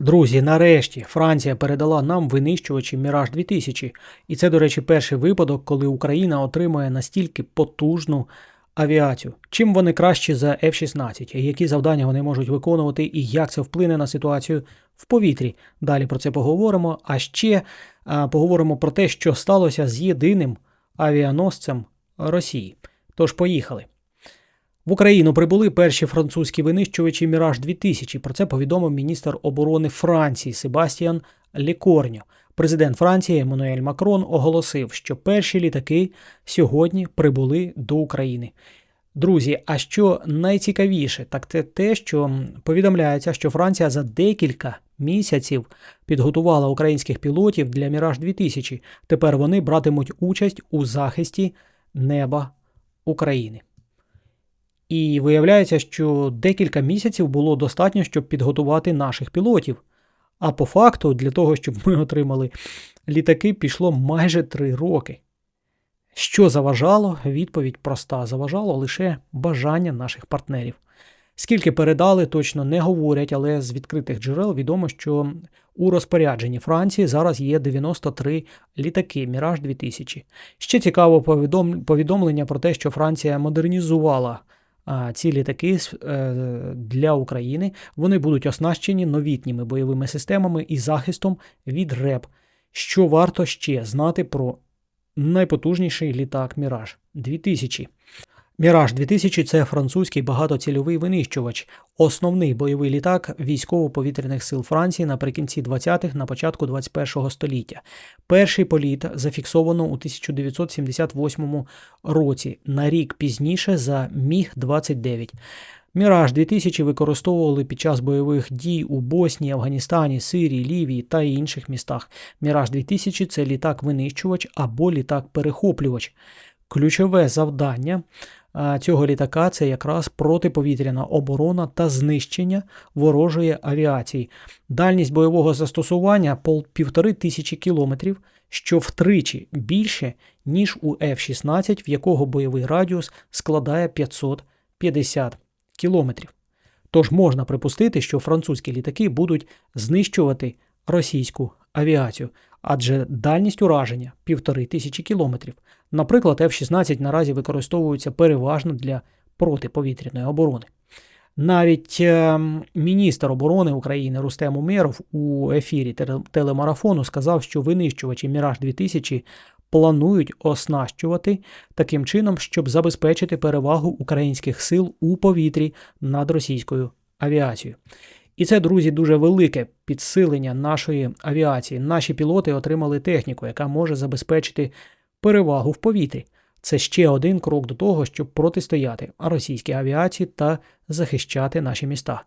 Друзі, нарешті Франція передала нам винищувачі Міраж 2000. І це, до речі, перший випадок, коли Україна отримує настільки потужну авіацію. Чим вони кращі за F-16, які завдання вони можуть виконувати і як це вплине на ситуацію в повітрі. Далі про це поговоримо. А ще а, поговоримо про те, що сталося з єдиним авіаносцем Росії. Тож поїхали. В Україну прибули перші французькі винищувачі Міраж 2000 Про це повідомив міністр оборони Франції Себастьян Лікорньо. Президент Франції Еммануель Макрон оголосив, що перші літаки сьогодні прибули до України. Друзі, а що найцікавіше, так це те, що повідомляється, що Франція за декілька місяців підготувала українських пілотів для Міраж 2000 Тепер вони братимуть участь у захисті неба України. І виявляється, що декілька місяців було достатньо, щоб підготувати наших пілотів. А по факту, для того, щоб ми отримали літаки, пішло майже три роки. Що заважало? Відповідь проста: заважало лише бажання наших партнерів. Скільки передали, точно не говорять, але з відкритих джерел відомо, що у розпорядженні Франції зараз є 93 літаки Міраж 2000. Ще цікаво повідомлення про те, що Франція модернізувала ці літаки е, для України. Вони будуть оснащені новітніми бойовими системами і захистом від РЕП. Що варто ще знати про найпотужніший літак Міраж 2000. Міраж 2000 це французький багатоцільовий винищувач, основний бойовий літак військово-повітряних сил Франції наприкінці 20-х, на початку 21-го століття. Перший політ зафіксовано у 1978 році, на рік пізніше за Міг 29. Міраж 2000 використовували під час бойових дій у Боснії, Афганістані, Сирії, Лівії та інших містах. Міраж 2000 це літак-винищувач або літак-перехоплювач. Ключове завдання цього літака це якраз протиповітряна оборона та знищення ворожої авіації. Дальність бойового застосування півтори тисячі кілометрів, що втричі більше, ніж у F-16, в якого бойовий радіус складає 550 кілометрів. Тож можна припустити, що французькі літаки будуть знищувати російську авіацію, адже дальність ураження півтори тисячі кілометрів. Наприклад, F-16 наразі використовуються переважно для протиповітряної оборони. Навіть е, міністр оборони України Рустем Умєров у ефірі телемарафону сказав, що винищувачі Міраж 2000 планують оснащувати таким чином, щоб забезпечити перевагу українських сил у повітрі над російською авіацією. І це, друзі, дуже велике підсилення нашої авіації. Наші пілоти отримали техніку, яка може забезпечити перевагу в повітрі. Це ще один крок до того, щоб протистояти російській авіації та захищати наші міста.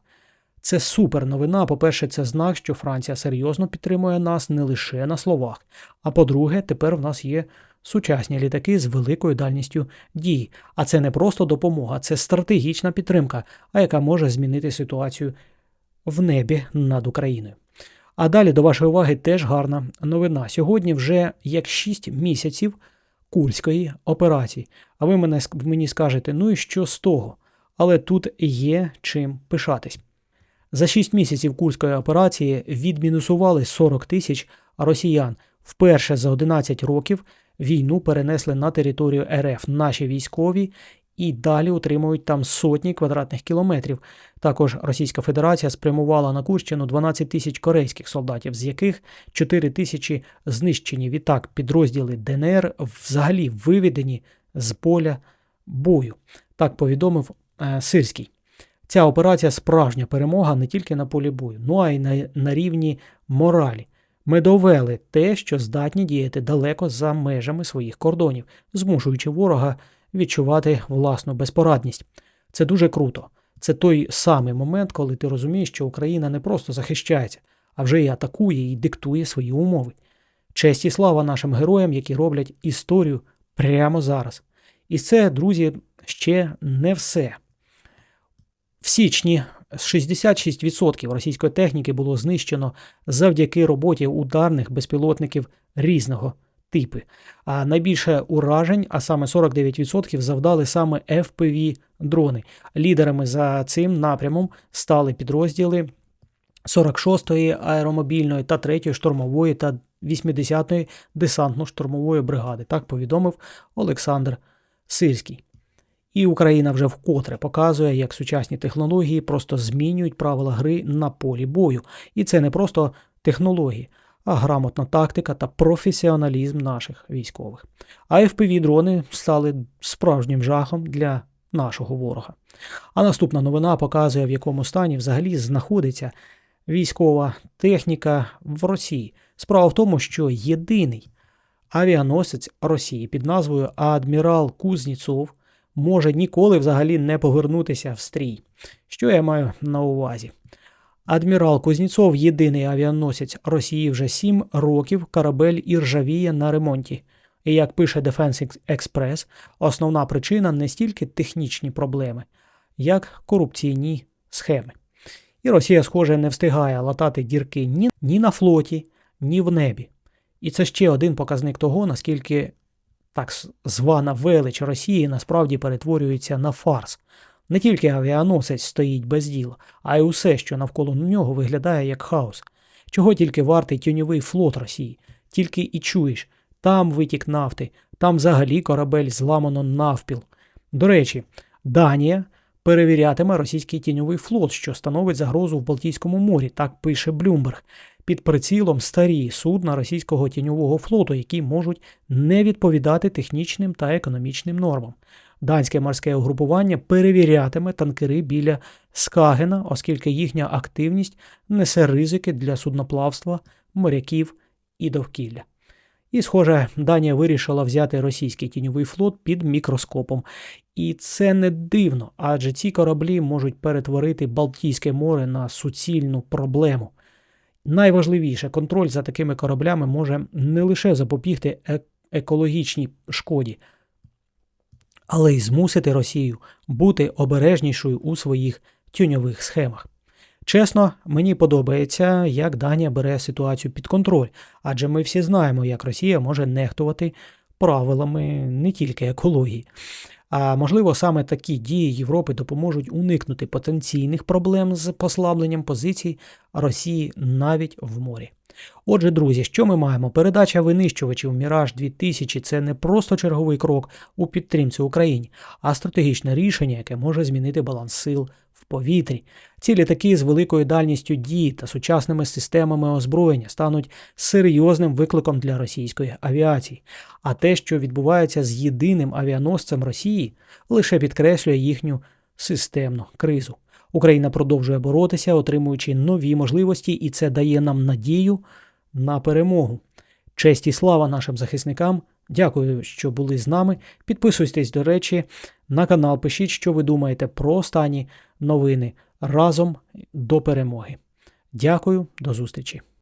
Це супер новина. По-перше, це знак, що Франція серйозно підтримує нас не лише на словах. А по-друге, тепер в нас є сучасні літаки з великою дальністю дії. А це не просто допомога, це стратегічна підтримка, а яка може змінити ситуацію в небі над Україною. А далі до вашої уваги теж гарна новина. Сьогодні вже як 6 місяців курської операції. А ви мене, мені скажете, ну і що з того? Але тут є чим пишатись. За 6 місяців курської операції відмінусували 40 тисяч росіян. Вперше за 11 років війну перенесли на територію РФ наші військові і далі утримують там сотні квадратних кілометрів. Також Російська Федерація спрямувала на Курщину 12 тисяч корейських солдатів, з яких 4 тисячі знищені. Відтак підрозділи ДНР взагалі виведені з поля бою. Так повідомив е, Сирський. Ця операція справжня перемога не тільки на полі бою, ну а й на, на рівні моралі. Ми довели те, що здатні діяти далеко за межами своїх кордонів, змушуючи ворога відчувати власну безпорадність. Це дуже круто. Це той самий момент, коли ти розумієш, що Україна не просто захищається, а вже і атакує і диктує свої умови. Честь і слава нашим героям, які роблять історію прямо зараз. І це, друзі, ще не все. В січні 66% російської техніки було знищено завдяки роботі ударних безпілотників різного типи. А найбільше уражень, а саме 49%, завдали саме fpv дрони. Лідерами за цим напрямом стали підрозділи 46-ї аеромобільної та 3-ї штурмової та 80-ї десантно-штурмової бригади. Так повідомив Олександр Сирський. І Україна вже вкотре показує, як сучасні технології просто змінюють правила гри на полі бою. І це не просто технології, а грамотна тактика та професіоналізм наших військових. А fpv дрони стали справжнім жахом для нашого ворога. А наступна новина показує, в якому стані взагалі знаходиться військова техніка в Росії. Справа в тому, що єдиний авіаносець Росії під назвою Адмірал Кузніцов може ніколи взагалі не повернутися в стрій. Що я маю на увазі? Адмірал Кузніцов єдиний авіаносець Росії вже 7 років корабель і ржавіє на ремонті. І як пише Defense Express, основна причина не стільки технічні проблеми, як корупційні схеми. І Росія, схоже, не встигає латати дірки ні, ні на флоті, ні в небі. І це ще один показник того, наскільки так звана велич Росії насправді перетворюється на фарс. Не тільки авіаносець стоїть без діла, а й усе, що навколо нього виглядає як хаос. Чого тільки вартий тюньовий флот Росії, тільки і чуєш, там витік нафти, там взагалі корабель зламано навпіл. До речі, Данія перевірятиме російський тіньовий флот, що становить загрозу в Балтійському морі, так пише Блюмберг. Під прицілом старі судна російського тіньового флоту, які можуть не відповідати технічним та економічним нормам. Данське морське угрупування перевірятиме танкери біля Скагена, оскільки їхня активність несе ризики для судноплавства, моряків і довкілля. І, схоже, Данія вирішила взяти російський тіньовий флот під мікроскопом. І це не дивно, адже ці кораблі можуть перетворити Балтійське море на суцільну проблему. Найважливіше, контроль за такими кораблями може не лише запобігти е- екологічній шкоді, але й змусити Росію бути обережнішою у своїх тюньових схемах. Чесно, мені подобається, як Данія бере ситуацію під контроль, адже ми всі знаємо, як Росія може нехтувати правилами не тільки екології. А можливо, саме такі дії Європи допоможуть уникнути потенційних проблем з послабленням позицій Росії навіть в морі. Отже, друзі, що ми маємо? Передача винищувачів Міраж 2000 це не просто черговий крок у підтримці Україні, а стратегічне рішення, яке може змінити баланс сил в повітрі. Ці літаки з великою дальністю дії та сучасними системами озброєння стануть серйозним викликом для російської авіації. А те, що відбувається з єдиним авіаносцем Росії, лише підкреслює їхню системну кризу. Україна продовжує боротися, отримуючи нові можливості, і це дає нам надію на перемогу. Честь і слава нашим захисникам. Дякую, що були з нами. Підписуйтесь, до речі, на канал. Пишіть, що ви думаєте про останні новини разом до перемоги. Дякую, до зустрічі!